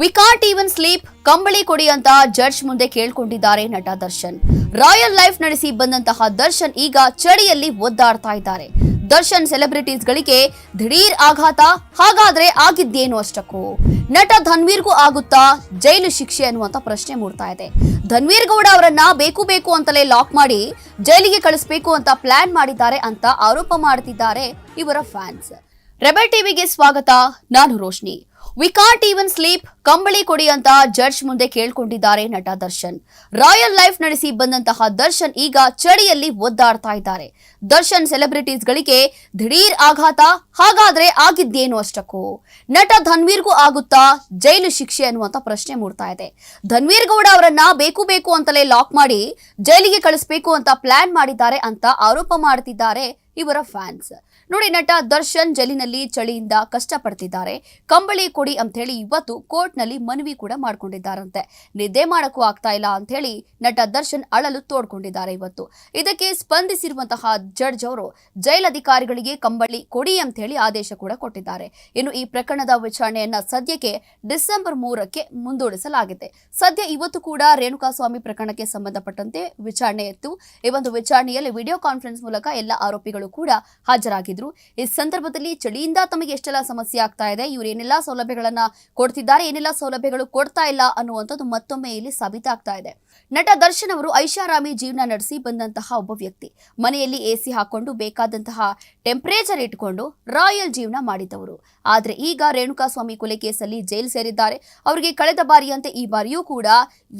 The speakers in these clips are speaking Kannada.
ವಿ ಕಾಂಟ್ ಈವನ್ ಸ್ಲೀಪ್ ಕಂಬಳಿ ಕೊಡಿ ಅಂತ ಜಡ್ಜ್ ಮುಂದೆ ಕೇಳ್ಕೊಂಡಿದ್ದಾರೆ ನಟ ದರ್ಶನ್. ರಾಯಲ್ ಲೈಫ್ ನಡೆಸಿ ಬಂದಂತಹ ದರ್ಶನ್ ಈಗ ಚಳಿಯಲ್ಲಿ ಒದ್ದಾಡ್ತಾ ಇದ್ದಾರೆ. ದರ್ಶನ್ ಸೆಲೆಬ್ರಿಟೀಸ್ಗಳಿಗೆ ದಿಢೀರ್ ಆಘಾತ, ಹಾಗಾದ್ರೆ ಆಗಿದ್ದೇನು ಅಷ್ಟಕ್ಕೂ? ನಟ ಧನ್ವೀರ್ಗೂ ಆಗುತ್ತಾ ಜೈಲು ಶಿಕ್ಷೆ ಅನ್ನುವಂತ ಪ್ರಶ್ನೆ ಮೂಡ್ತಾ ಇದೆ. ಧನ್ವೀರ್ ಗೌಡ ಅವರನ್ನ ಬೇಕು ಬೇಕು ಅಂತಲೇ ಲಾಕ್ ಮಾಡಿ ಜೈಲಿಗೆ ಕಳಿಸ್ಬೇಕು ಅಂತ ಪ್ಲಾನ್ ಮಾಡಿದ್ದಾರೆ ಅಂತ ಆರೋಪ ಮಾಡ್ತಿದ್ದಾರೆ ಇವರ ಫ್ಯಾನ್ಸ್. ರೆಬಲ್ ಟಿವಿಗೆ ಸ್ವಾಗತ, ನಾನು Roshni. We can't even sleep, ಕಂಬಳಿ ಕೊಡಿ ಅಂತ ಜಡ್ಜ್ ಮುಂದೆ ಕೇಳ್ಕೊಂಡಿದ್ದಾರೆ ನಟ ದರ್ಶನ್. ರಾಯಲ್ ಲೈಫ್ ನಡೆಸಿ ಬಂದಂತಹ ದರ್ಶನ್ ಈಗ ಚಳಿಯಲ್ಲಿ ಒದ್ದಾಡ್ತಾ ಇದ್ದಾರೆ. ದರ್ಶನ್ ಸೆಲೆಬ್ರಿಟೀಸ್ಗಳಿಗೆ ದಿಢೀರ್ ಆಘಾತ, ಹಾಗಾದ್ರೆ ಆಗಿದ್ದೇನು ಅಷ್ಟಕ್ಕೂ? ನಟ ಧನ್ವೀರ್ಗೂ ಆಗುತ್ತಾ ಜೈಲು ಶಿಕ್ಷೆ ಅನ್ನುವಂತ ಪ್ರಶ್ನೆ ಮೂಡ್ತಾ ಇದೆ. ಧನ್ವೀರ್ ಗೌಡ ಅವರನ್ನ ಬೇಕು ಬೇಕು ಅಂತಲೇ ಲಾಕ್ ಮಾಡಿ ಜೈಲಿಗೆ ಕಳಿಸ್ಬೇಕು ಅಂತ ಪ್ಲಾನ್ ಮಾಡಿದ್ದಾರೆ ಅಂತ ಆರೋಪ ಮಾಡ್ತಿದ್ದಾರೆ ಇವರ ಫ್ಯಾನ್ಸ್. ನೋಡಿ, ನಟ ದರ್ಶನ್ ಜೈಲಿನಲ್ಲಿ ಚಳಿಯಿಂದ ಕಷ್ಟಪಡ್ತಿದ್ದಾರೆ. ಕಂಬಳಿ ಕೊಡಿ ಅಂತ ಹೇಳಿ ಇವತ್ತು ಕೋರ್ಟ್ನಲ್ಲಿ ಮನವಿ ಕೂಡ ಮಾಡ್ಕೊಂಡಿದ್ದಾರಂತೆ. ನಿದ್ದೆ ಮಾಡಕ್ಕೂ ಆಗ್ತಾ ಇಲ್ಲ ಅಂತ ಹೇಳಿ ನಟ ದರ್ಶನ್ ಅಳಲು ತೋಡ್ಕೊಂಡಿದ್ದಾರೆ ಇವತ್ತು. ಇದಕ್ಕೆ ಸ್ಪಂದಿಸಿರುವಂತಹ ಜಡ್ಜ್ ಅವರು ಜೈಲಧಿಕಾರಿಗಳಿಗೆ ಕಂಬಳಿ ಕೊಡಿ ಅಂತ ಹೇಳಿ ಆದೇಶ ಕೂಡ ಕೊಟ್ಟಿದ್ದಾರೆ. ಇನ್ನು ಈ ಪ್ರಕರಣದ ವಿಚಾರಣೆಯನ್ನ ಸದ್ಯಕ್ಕೆ ಡಿಸೆಂಬರ್ ಮೂರಕ್ಕೆ ಮುಂದೂಡಿಸಲಾಗಿದೆ. ಸದ್ಯ ಇವತ್ತು ಕೂಡ ರೇಣುಕಾಸ್ವಾಮಿ ಪ್ರಕರಣಕ್ಕೆ ಸಂಬಂಧಪಟ್ಟಂತೆ ವಿಚಾರಣೆ ಇತ್ತು. ಈ ಒಂದು ವಿಚಾರಣೆಯಲ್ಲಿ ವಿಡಿಯೋ ಕಾನ್ಫರೆನ್ಸ್ ಮೂಲಕ ಎಲ್ಲ ಆರೋಪಿಗಳು ಕೂಡ ಹಾಜರಾಗಿದ್ರು. ಈ ಸಂದರ್ಭದಲ್ಲಿ ಚಳಿಯಿಂದ ತಮಗೆ ಎಷ್ಟೆಲ್ಲ ಸಮಸ್ಯೆ ಆಗ್ತಾ ಇದೆ, ಇವರು ಏನೆಲ್ಲಾ ಸೌಲಭ್ಯಗಳನ್ನ ಕೊಡ್ತಿದ್ದಾರೆ, ಏನೆಲ್ಲ ಸೌಲಭ್ಯಗಳು ಕೊಡ್ತಾ ಇಲ್ಲ ಅನ್ನುವಂಥದ್ದು ಮತ್ತೊಮ್ಮೆ ಇಲ್ಲಿ ಸಾಬೀತಾಗ್ತಾ ಇದೆ. ನಟ ದರ್ಶನ್ ಅವರು ಐಷಾರಾಮಿ ಜೀವನ ನಡೆಸಿ ಬಂದಂತಹ ಒಬ್ಬ ವ್ಯಕ್ತಿ. ಮನೆಯಲ್ಲಿ ಎಸಿ ಹಾಕೊಂಡು ಬೇಕಾದಂತಹ ಟೆಂಪರೇಚರ್ ಇಟ್ಕೊಂಡು ರಾಯಲ್ ಜೀವನ ಮಾಡಿದವರು. ಆದ್ರೆ ಈಗ ರೇಣುಕಾ ಸ್ವಾಮಿ ಕೊಲೆ ಕೇಸಲ್ಲಿ ಜೈಲ್ ಸೇರಿದ್ದಾರೆ. ಅವರಿಗೆ ಕಳೆದ ಬಾರಿಯಂತೆ ಈ ಬಾರಿಯೂ ಕೂಡ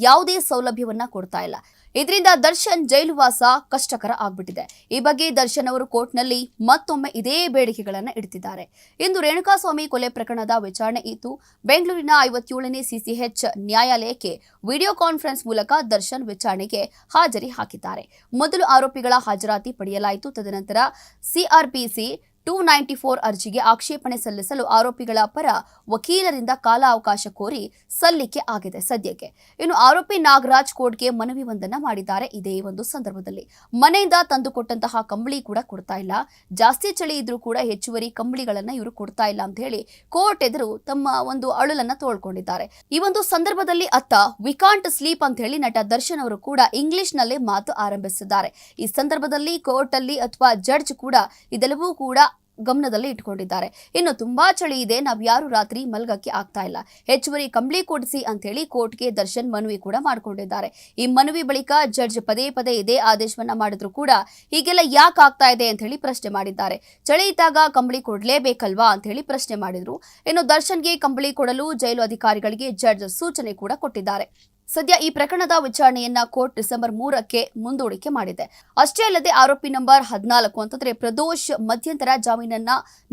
ಯಾವುದೇ ಸೌಲಭ್ಯವನ್ನ ಕೊಡ್ತಾ ಇಲ್ಲ. ಇದರಿಂದ ದರ್ಶನ್ ಜೈಲುವಾಸ ಕಷ್ಟಕರ ಆಗ್ಬಿಟ್ಟಿದೆ. ಈ ಬಗ್ಗೆ ದರ್ಶನ್ ಅವರು ಕೋರ್ಟ್ನಲ್ಲಿ ಮತ್ತೊಮ್ಮೆ ಇದೇ ಬೇಡಿಕೆಗಳನ್ನು ಇಡ್ತಿದ್ದಾರೆ. ಇಂದು ರೇಣುಕಾಸ್ವಾಮಿ ಕೊಲೆ ಪ್ರಕರಣದ ವಿಚಾರಣೆ ಇತ್ತು ಬೆಂಗಳೂರಿನ ಐವತ್ತೇಳನೇ ಸಿಸಿಎಚ್ ನ್ಯಾಯಾಲಯಕ್ಕೆ ವಿಡಿಯೋ ಕಾನ್ಫರೆನ್ಸ್ ಮೂಲಕ ದರ್ಶನ್ ವಿಚಾರಣೆಗೆ ಹಾಜರಿ ಹಾಕಿದ್ದಾರೆ. ಮೊದಲು ಆರೋಪಿಗಳ ಹಾಜರಾತಿ ಪಡೆಯಲಾಯಿತು. ತದನಂತರ ಸಿಆರ್ಪಿಸಿ ಟೂ ನೈಂಟಿ ಫೋರ್ ಅರ್ಜಿಗೆ ಆಕ್ಷೇಪಣೆ ಸಲ್ಲಿಸಲು ಆರೋಪಿಗಳ ಪರ ವಕೀಲರಿಂದ ಕಾಲಾವಕಾಶ ಕೋರಿ ಸಲ್ಲಿಕೆ ಆಗಿದೆ ಸದ್ಯಕ್ಕೆ. ಇನ್ನು ಆರೋಪಿ ನಾಗರಾಜ್ ಕೋರ್ಟ್ಗೆ ಮನವಿ ಒಂದನ್ನ ಮಾಡಿದ್ದಾರೆ. ಇದೇ ಒಂದು ಸಂದರ್ಭದಲ್ಲಿ ಮನೆಯಿಂದ ತಂದುಕೊಟ್ಟಂತಹ ಕಂಬಳಿ ಕೂಡ ಕೊಡ್ತಾ ಇಲ್ಲ. ಜಾಸ್ತಿ ಚಳಿ ಇದ್ರೂ ಕೂಡ ಹೆಚ್ಚುವರಿ ಕಂಬಳಿಗಳನ್ನ ಇವರು ಕೊಡ್ತಾ ಇಲ್ಲ ಅಂತ ಹೇಳಿ ಕೋರ್ಟ್ ಎದುರು ತಮ್ಮ ಒಂದು ಅಳಲನ್ನ ತೋಳ್ಕೊಂಡಿದ್ದಾರೆ. ಈ ಒಂದು ಸಂದರ್ಭದಲ್ಲಿ ಅತ್ತ ವಿಕಾಂಟ್ ಸ್ಲೀಪ್ ಅಂತ ಹೇಳಿ ನಟ ದರ್ಶನ್ ಅವರು ಕೂಡ ಇಂಗ್ಲಿಷ್ ನಲ್ಲೇ ಮಾತು ಆರಂಭಿಸಿದ್ದಾರೆ. ಈ ಸಂದರ್ಭದಲ್ಲಿ ಕೋರ್ಟ್ ಅಲ್ಲಿ ಅಥವಾ ಜಡ್ಜ್ ಕೂಡ ಇದೆಲ್ಲವೂ ಕೂಡ ಗಮನದಲ್ಲಿ ಇಟ್ಕೊಂಡಿದ್ದಾರೆ. ಇನ್ನು ತುಂಬಾ ಚಳಿ ಇದೆ. ನಾವು ಯಾರು ರಾತ್ರಿ ಮಲ್ಗಕ್ಕೆ ಆಗ್ತಾ ಇಲ್ಲ. ಹೆಚ್ಚುವರಿ ಕಂಬಳಿ ಕೊಡಿಸಿ ಅಂತ ಹೇಳಿ ಕೋರ್ಟ್ಗೆ ದರ್ಶನ್ ಮನವಿ ಕೂಡ ಮಾಡ್ಕೊಂಡಿದ್ದಾರೆ. ಈ ಮನವಿ ಬಳಿಕ ಜಡ್ಜ್ ಪದೇ ಪದೇ ಇದೇ ಆದೇಶವನ್ನ ಮಾಡಿದ್ರು ಕೂಡ ಹೀಗೆಲ್ಲ ಯಾಕೆ ಆಗ್ತಾ ಇದೆ ಅಂತ ಹೇಳಿ ಪ್ರಶ್ನೆ ಮಾಡಿದ್ದಾರೆ. ಚಳಿ ಇದ್ದಾಗ ಕಂಬಳಿ ಕೊಡಲೇಬೇಕಲ್ವಾ ಅಂತ ಹೇಳಿ ಪ್ರಶ್ನೆ ಮಾಡಿದ್ರು. ಇನ್ನು ದರ್ಶನ್ಗೆ ಕಂಬಳಿ ಕೊಡಲು ಜೈಲು ಅಧಿಕಾರಿಗಳಿಗೆ ಜಡ್ಜ್ ಸೂಚನೆ ಕೂಡ ಕೊಟ್ಟಿದ್ದಾರೆ. ಸದ್ಯ ಈ ಪ್ರಕರಣದ ವಿಚಾರಣೆಯನ್ನ ಕೋರ್ಟ್ ಡಿಸೆಂಬರ್ ಮೂರಕ್ಕೆ ಮುಂದೂಡಿಕೆ ಮಾಡಿದೆ. ಅಷ್ಟೇ ಅಲ್ಲದೆ ಆರೋಪಿ ನಂಬರ್ ಹದಿನಾಲ್ಕು ಅಂತಂದ್ರೆ ಪ್ರದೋಷ್ ಮಧ್ಯಂತರ ಜಾಮೀನನ್ನ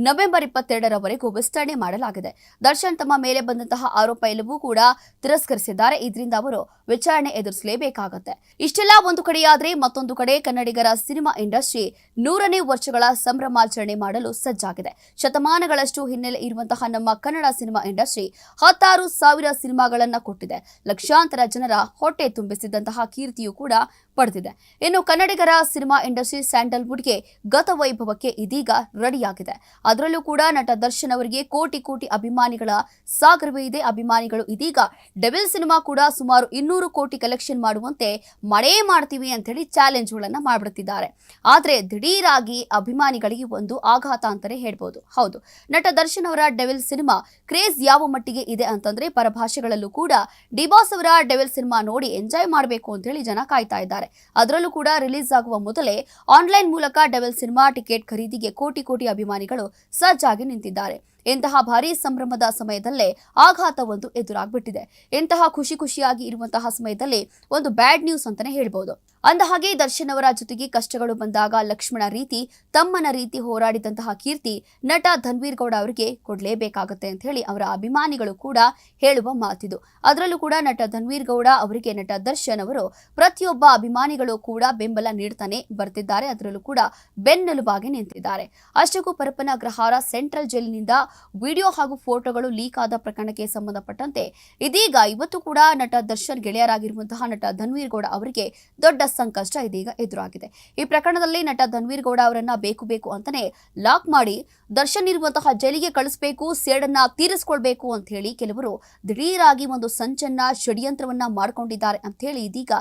ನವೆಂಬರ್ ಇಪ್ಪತ್ತೆರಡರವರೆಗೂ ವಿಸ್ತರಣೆ ಮಾಡಲಾಗಿದೆ. ದರ್ಶನ್ ತಮ್ಮ ಮೇಲೆ ಬಂದಂತಹ ಆರೋಪ ಎಲ್ಲವೂ ಕೂಡ ತಿರಸ್ಕರಿಸಿದ್ದಾರೆ. ಇದರಿಂದ ಅವರು ವಿಚಾರಣೆ ಎದುರಿಸಲೇಬೇಕಾಗುತ್ತೆ. ಇಷ್ಟೆಲ್ಲ ಒಂದು ಕಡೆಯಾದ್ರೆ ಮತ್ತೊಂದು ಕಡೆ ಕನ್ನಡಿಗರ ಸಿನಿಮಾ ಇಂಡಸ್ಟ್ರಿ ನೂರನೇ ವರ್ಷಗಳ ಸಂಭ್ರಮಾಚರಣೆ ಮಾಡಲು ಸಜ್ಜಾಗಿದೆ. ಶತಮಾನಗಳಷ್ಟು ಹಿನ್ನೆಲೆ ಇರುವಂತಹ ನಮ್ಮ ಕನ್ನಡ ಸಿನಿಮಾ ಇಂಡಸ್ಟ್ರಿ ಹತ್ತಾರು ಸಾವಿರ ಸಿನಿಮಾಗಳನ್ನ ಕೊಟ್ಟಿದೆ. ಲಕ್ಷಾಂತರ ಜನರ ಹೊಟ್ಟೆ ತುಂಬಿಸಿದಂತಹ ಕೀರ್ತಿಯೂ ಕೂಡ ಪಡೆದಿದೆ. ಇನ್ನು ಕನ್ನಡಿಗರ ಸಿನಿಮಾ ಇಂಡಸ್ಟ್ರಿ ಸ್ಯಾಂಡಲ್ವುಡ್ಗೆ ಗತ ವೈಭವಕ್ಕೆ ಇದೀಗ ರೆಡಿಯಾಗಿದೆ. ಅದರಲ್ಲೂ ಕೂಡ ನಟ ದರ್ಶನ್ ಅವರಿಗೆ ಕೋಟಿ ಕೋಟಿ ಅಭಿಮಾನಿಗಳ ಸಾಗರವೇ ಇದೆ. ಅಭಿಮಾನಿಗಳು ಇದೀಗ ಡೆವಿಲ್ ಸಿನಿಮಾ ಕೂಡ ಸುಮಾರು ಇನ್ನೂರು ಕೋಟಿ ಕಲೆಕ್ಷನ್ ಮಾಡುವಂತೆ ಮಳೆ ಮಾಡ್ತೀವಿ ಅಂತ ಹೇಳಿ ಮಾಡಿಬಿಡ್ತಿದ್ದಾರೆ. ಆದರೆ ಆದ್ರೆ ದಿಢೀರಾಗಿ ಅಭಿಮಾನಿಗಳಿಗೆ ಒಂದು ಆಘಾತ ಅಂತಾನೆ ಹೇಳ್ಬೋದು. ಹೌದು, ನಟ ದರ್ಶನ್ ಅವರ ಡೆವಿಲ್ ಸಿನಿಮಾ ಕ್ರೇಜ್ ಯಾವ ಮಟ್ಟಿಗೆ ಇದೆ ಅಂತಂದ್ರೆ ಪರಭಾಷೆಗಳಲ್ಲೂ ಕೂಡ ಡಿಬಾಸ್ ಅವರ ಡೆವಿಲ್ ಸಿನಿಮಾ ನೋಡಿ ಎಂಜಾಯ್ ಮಾಡಬೇಕು ಅಂತ ಹೇಳಿ ಜನ ಕಾಯ್ತಾ ಇದ್ದಾರೆ. ಅದರಲ್ಲೂ ಕೂಡ ರಿಲೀಸ್ ಆಗುವ ಮೊದಲೇ ಆನ್ಲೈನ್ ಮೂಲಕ ಡಬಲ್ ಸಿನಿಮಾ ಟಿಕೆಟ್ ಖರೀದಿಗೆ ಕೋಟಿ ಕೋಟಿ ಅಭಿಮಾನಿಗಳು ಸಜ್ಜಾಗಿ ನಿಂತಿದ್ದಾರೆ. ಇಂತಹ ಭಾರೀ ಸಂಭ್ರಮದ ಸಮಯದಲ್ಲೇ ಆಘಾತ ಒಂದು ಎದುರಾಗ್ಬಿಟ್ಟಿದೆ. ಇಂತಹ ಖುಷಿ ಖುಷಿಯಾಗಿ ಇರುವಂತಹ ಸಮಯದಲ್ಲಿ ಒಂದು ಬ್ಯಾಡ್ ನ್ಯೂಸ್ ಅಂತಾನೆ ಹೇಳ್ಬೋದು. ಅಂದ ಹಾಗೆ ದರ್ಶನ್ ಅವರ ಜೊತೆಗೆ ಕಷ್ಟಗಳು ಬಂದಾಗ ಲಕ್ಷ್ಮಣ ರೀತಿ ತಮ್ಮನ ರೀತಿ ಹೋರಾಡಿದಂತಹ ಕೀರ್ತಿ ನಟ ಧನ್ವೀರ್ ಗೌಡ ಅವರಿಗೆ ಕೊಡಲೇಬೇಕಾಗುತ್ತೆ ಅಂತ ಹೇಳಿ ಅವರ ಅಭಿಮಾನಿಗಳು ಕೂಡ ಹೇಳುವ ಮಾತಿದು. ಅದರಲ್ಲೂ ಕೂಡ ನಟ ಧನ್ವೀರ್ ಗೌಡ ಅವರಿಗೆ ನಟ ದರ್ಶನ್ ಅವರು ಪ್ರತಿಯೊಬ್ಬ ಅಭಿಮಾನಿಗಳು ಕೂಡ ಬೆಂಬಲ ನೀಡ್ತಾನೆ ಬರ್ತಿದ್ದಾರೆ. ಅದರಲ್ಲೂ ಕೂಡ ಬೆನ್ನೆಲುಬಾಗಿ ನಿಂತಿದ್ದಾರೆ. ಅಷ್ಟಕ್ಕೂ ಪರಪ್ಪನ ಗ್ರಹಾರ ಸೆಂಟ್ರಲ್ ಜೈಲಿನಿಂದ ವಿಡಿಯೋ ಹಾಗೂ ಫೋಟೋಗಳು ಲೀಕ್ ಆದ ಪ್ರಕರಣಕ್ಕೆ ಸಂಬಂಧಪಟ್ಟಂತೆ ಇದೀಗ ಇವತ್ತು ಕೂಡ ನಟ ದರ್ಶನ್ ಗೆಳೆಯರಾಗಿರುವಂತಹ ನಟ ಧನ್ವೀರ್ ಗೌಡ ಅವರಿಗೆ ದೊಡ್ಡ ಸಂಕಷ್ಟ ಇದೀಗ ಎದುರಾಗಿದೆ. ಈ ಪ್ರಕರಣದಲ್ಲಿ ನಟ ಧನ್ವೀರ್ ಗೌಡ ಅವರನ್ನ ಬೇಕು ಬೇಕು ಅಂತಾನೆ ಲಾಕ್ ಮಾಡಿ ದರ್ಶನ್ ಇರುವಂತಹ ಜೈಲಿಗೆ ಕಳಿಸಬೇಕು, ಸೇಡನ್ನ ತೀರಿಸಿಕೊಳ್ಬೇಕು ಅಂತ ಹೇಳಿ ಕೆಲವರು ದಿಢೀರಾಗಿ ಒಂದು ಸಂಚನ್ನ, ಷಡ್ಯಂತ್ರವನ್ನ ಮಾಡ್ಕೊಂಡಿದ್ದಾರೆ ಅಂತ ಹೇಳಿ ಇದೀಗ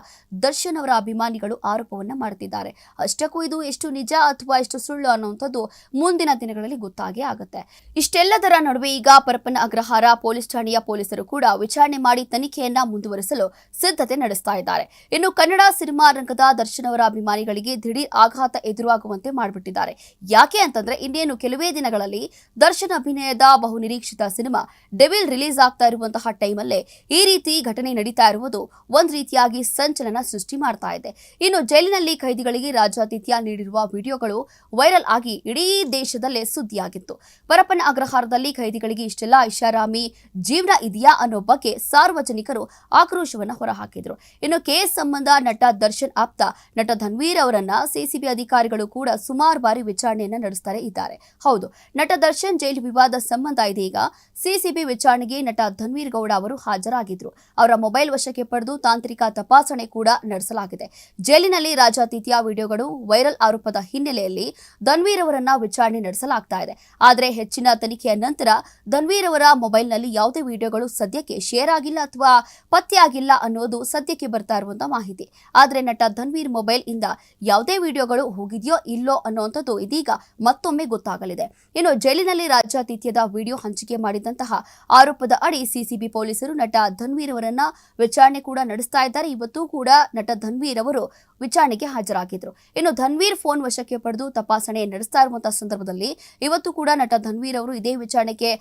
ದರ್ಶನ್ ಅವರ ಅಭಿಮಾನಿಗಳು ಆರೋಪವನ್ನ ಮಾಡುತ್ತಿದ್ದಾರೆ ಅಷ್ಟಕ್ಕೂ ಇದು ಎಷ್ಟು ನಿಜ ಅಥವಾ ಎಷ್ಟು ಸುಳ್ಳು ಅನ್ನುವಂಥದ್ದು ಮುಂದಿನ ದಿನಗಳಲ್ಲಿ ಗೊತ್ತಾಗೇ ಆಗುತ್ತೆ. ಇಷ್ಟೆಲ್ಲದರ ನಡುವೆ ಈಗ ಪರಪ್ಪನ ಅಗ್ರಹಾರ ಪೊಲೀಸ್ ಠಾಣೆಯ ಪೊಲೀಸರು ಕೂಡ ವಿಚಾರಣೆ ಮಾಡಿ ತನಿಖೆಯನ್ನ ಮುಂದುವರಿಸಲು ಸಿದ್ಧತೆ ನಡೆಸ್ತಾ ಇದ್ದಾರೆ. ಇನ್ನು ಕನ್ನಡ ಸಿನಿಮಾ ರಂಗದ ದರ್ಶನ್ ಅವರ ಅಭಿಮಾನಿಗಳಿಗೆ ದಿಢೀರ್ ಆಘಾತ ಎದುರಾಗುವಂತೆ ಮಾಡಿಬಿಟ್ಟಿದ್ದಾರೆ. ಯಾಕೆ ಅಂತಂದ್ರೆ ಇನ್ನೇನು ಕೆಲವೇ ದಿನಗಳಲ್ಲಿ ದರ್ಶನ್ ಅಭಿನಯದ ಬಹು ನಿರೀಕ್ಷಿತ ಸಿನಿಮಾ ಡೆವಿಲ್ ರಿಲೀಸ್ ಆಗ್ತಾ ಇರುವಂತಹ ಟೈಮಲ್ಲೇ ಈ ರೀತಿ ಘಟನೆ ನಡೀತಾ ಇರುವುದು ಒಂದ್ ರೀತಿಯಾಗಿ ಸಂಚಲನ ಸೃಷ್ಟಿ ಮಾಡ್ತಾ ಇದೆ. ಇನ್ನು ಜೈಲಿನಲ್ಲಿ ಖೈದಿಗಳಿಗೆ ರಾಜ್ಯಾತಿಥ್ಯ ನೀಡಿರುವ ವಿಡಿಯೋಗಳು ವೈರಲ್ ಆಗಿ ಇಡೀ ದೇಶದಲ್ಲೇ ಸುದ್ದಿಯಾಗಿತ್ತು. ಪರಪ್ಪನ ಅಗ್ರಹಾರದಲ್ಲಿ ಖೈದಿಗಳಿಗೆ ಇಷ್ಟೆಲ್ಲ ಐಷಾರಾಮಿ ಜೀವನ ಇದೆಯಾ ಅನ್ನೋ ಬಗ್ಗೆ ಸಾರ್ವಜನಿಕರು ಆಕ್ರೋಶವನ್ನ ಹೊರಹಾಕಿದ್ರು. ಇನ್ನು ಕೇಸ್ ಸಂಬಂಧ ನಟ ದರ್ಶನ್ ಆಪ್ತ ನಟ ಧನ್ವೀರ್ ಅವರನ್ನ ಸಿಸಿಬಿ ಅಧಿಕಾರಿಗಳು ಕೂಡ ಸುಮಾರು ಬಾರಿ ವಿಚಾರಣೆಯನ್ನ ನಡೆಸ್ತಾರೆ ಇದ್ದಾರೆ. ಹೌದು, ನಟ ದರ್ಶನ್ ಜೈಲು ವಿವಾದ ಸಂಬಂಧ ಇದೀಗ ಸಿಸಿಬಿ ವಿಚಾರಣೆಗೆ ನಟ ಧನ್ವೀರ್ ಗೌಡ ಅವರು ಹಾಜರಾಗಿದ್ರು. ಅವರ ಮೊಬೈಲ್ ವಶಕ್ಕೆ ಪಡೆದು ತಾಂತ್ರಿಕ ತಪಾಸಣೆ ಕೂಡ ನಡೆಸಲಾಗಿದೆ. ಜೈಲಿನಲ್ಲಿ ರಾಜಾತಿಥ್ಯ ವಿಡಿಯೋಗಳು ವೈರಲ್ ಆರೋಪದ ಹಿನ್ನೆಲೆಯಲ್ಲಿ ಧನ್ವೀರ್ ಅವರನ್ನ ವಿಚಾರಣೆ ನಡೆಸಲಾಗ್ತಾ ಇದೆ. ಆದರೆ ಹೆಚ್ಚಿನ ತನಿಖೆಯ ನಂತರ ಧನ್ವೀರ್ ಅವರ ಮೊಬೈಲ್ನಲ್ಲಿ ಯಾವುದೇ ವಿಡಿಯೋಗಳು ಸದ್ಯಕ್ಕೆ ಶೇರ್ ಆಗಿಲ್ಲ ಅಥವಾ ಪತ್ತೆಯಾಗಿಲ್ಲ ಅನ್ನೋದು ಸದ್ಯಕ್ಕೆ ಬರ್ತಾ ಇರುವಂತಹ ಮಾಹಿತಿ. ಆದರೆ ನಟ ಧನ್ವೀರ್ ಮೊಬೈಲ್ ಇಂದ ಯಾವುದೇ ವಿಡಿಯೋಗಳು ಹೋಗಿದೆಯೋ ಇಲ್ಲೋ ಅನ್ನುವಂಥದ್ದು ಇದೀಗ ಮತ್ತೊಮ್ಮೆ ಗೊತ್ತಾಗಲಿದೆ. ಇನ್ನು ಜೈಲಿನಲ್ಲಿ ರಾಜ್ಯಾತಿಥ್ಯದ ವಿಡಿಯೋ ಹಂಚಿಕೆ ಮಾಡಿದಂತಹ ಆರೋಪದ ಅಡಿ ಸಿಸಿಬಿ ಪೊಲೀಸರು ನಟ ಧನ್ವೀರ್ ಅವರನ್ನ ವಿಚಾರಣೆ ಕೂಡ ನಡೆಸ್ತಾ ಇದ್ದಾರೆ. ಇವತ್ತು ಕೂಡ ನಟ ಧನ್ವೀರ್ ಅವರು ವಿಚಾರಣೆಗೆ ಹಾಜರಾಗಿದ್ರು. ಇನ್ನು ಧನ್ವೀರ್ ಫೋನ್ ವಶಕ್ಕೆ ಪಡೆದು ತಪಾಸಣೆ ನಡೆಸ್ತಾ ಇರುವಂತಹ ಸಂದರ್ಭದಲ್ಲಿ ಇವತ್ತು ಕೂಡ ನಟ ಧನ್ವೀರ್ ಅವರು ಇದೇ ವಿಚಾರಣೆಗೆ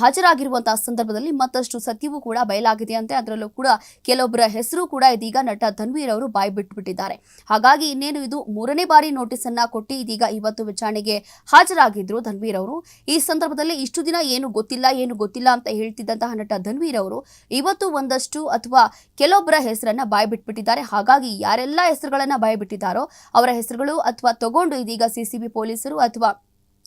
ಹಾಜರಾಗಿರುವಂತಹ ಸಂದರ್ಭದಲ್ಲಿ ಮತ್ತಷ್ಟು ಸತ್ಯವೂ ಕೂಡ ಬಯಲಾಗಿದೆ ಅಂತೆ. ಅದರಲ್ಲೂ ಕೂಡ ಕೆಲವೊಬ್ಬರ ಹೆಸರು ಕೂಡ ಇದೀಗ ನಟ ಧನ್ವೀರ್ ಅವರು ಬಾಯಿ ಬಿಟ್ಟುಬಿಟ್ಟಿದ್ದಾರೆ ಹಾಗಾಗಿ ಇನ್ನೇನು ಇದು ಮೂರನೇ ಬಾರಿ ನೋಟಿಸ್ ಅನ್ನ ಕೊಟ್ಟು ಇದೀಗ ಇವತ್ತು ವಿಚಾರಣೆಗೆ ಹಾಜರಾಗಿದ್ರು ಧನ್ವೀರ್ ಅವರು. ಈ ಸಂದರ್ಭದಲ್ಲಿ ಇಷ್ಟು ದಿನ ಏನು ಗೊತ್ತಿಲ್ಲ ಏನು ಗೊತ್ತಿಲ್ಲ ಅಂತ ಹೇಳ್ತಿದ್ದಂತಹ ನಟ ಧನ್ವೀರ್ ಅವರು ಇವತ್ತು ಒಂದಷ್ಟು ಅಥವಾ ಕೆಲವೊಬ್ಬರ ಹೆಸರನ್ನ ಬಾಯಿ ಬಿಟ್ಬಿಟ್ಟಿದ್ದಾರೆ. ಹಾಗಾಗಿ ಯಾರೆಲ್ಲ ಹೆಸರುಗಳನ್ನ ಭಯ ಬಿಟ್ಟಿದ್ದಾರೋ ಅವರ ಹೆಸರುಗಳು ಅಥವಾ ತಗೊಂಡು ಇದೀಗ ಸಿಸಿಬಿ ಪೊಲೀಸರು ಅಥವಾ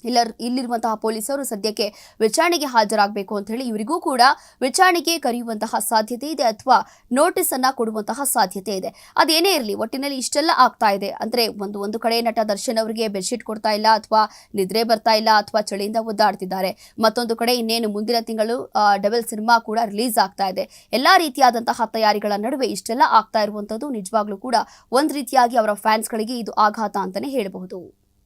ಇಲ್ಲ ಇಲ್ಲಿರುವಂತಹ ಪೊಲೀಸರು ಸದ್ಯಕ್ಕೆ ವಿಚಾರಣೆಗೆ ಹಾಜರಾಗಬೇಕು ಅಂತ ಹೇಳಿ ಇವರಿಗೂ ಕೂಡ ವಿಚಾರಣೆಗೆ ಕರೆಯುವಂತಹ ಸಾಧ್ಯತೆ ಇದೆ ಅಥವಾ ನೋಟಿಸ್ ಅನ್ನ ಕೊಡುವಂತಹ ಸಾಧ್ಯತೆ ಇದೆ. ಅದೇನೇ ಇರಲಿ, ಒಟ್ಟಿನಲ್ಲಿ ಇಷ್ಟೆಲ್ಲ ಆಗ್ತಾ ಇದೆ. ಅಂದ್ರೆ ಒಂದು ಒಂದು ಕಡೆ ನಟ ದರ್ಶನ್ ಅವರಿಗೆ ಬೆಡ್ಶೀಟ್ ಕೊಡ್ತಾ ಇಲ್ಲ ಅಥವಾ ನಿದ್ರೆ ಬರ್ತಾ ಇಲ್ಲ ಅಥವಾ ಚಳಿಯಿಂದ ಒದ್ದಾಡ್ತಿದ್ದಾರೆ. ಮತ್ತೊಂದು ಕಡೆ ಇನ್ನೇನು ಮುಂದಿನ ತಿಂಗಳು ಡಬಲ್ ಸಿನಿಮಾ ಕೂಡ ರಿಲೀಸ್ ಆಗ್ತಾ ಇದೆ. ಎಲ್ಲಾ ರೀತಿಯಾದಂತಹ ತಯಾರಿಗಳ ನಡುವೆ ಇಷ್ಟೆಲ್ಲ ಆಗ್ತಾ ಇರುವಂತದ್ದು ನಿಜವಾಗ್ಲೂ ಕೂಡ ಒಂದ್ ರೀತಿಯಾಗಿ ಅವರ ಫ್ಯಾನ್ಸ್ಗಳಿಗೆ ಇದು ಆಘಾತ ಅಂತಾನೆ ಹೇಳಬಹುದು.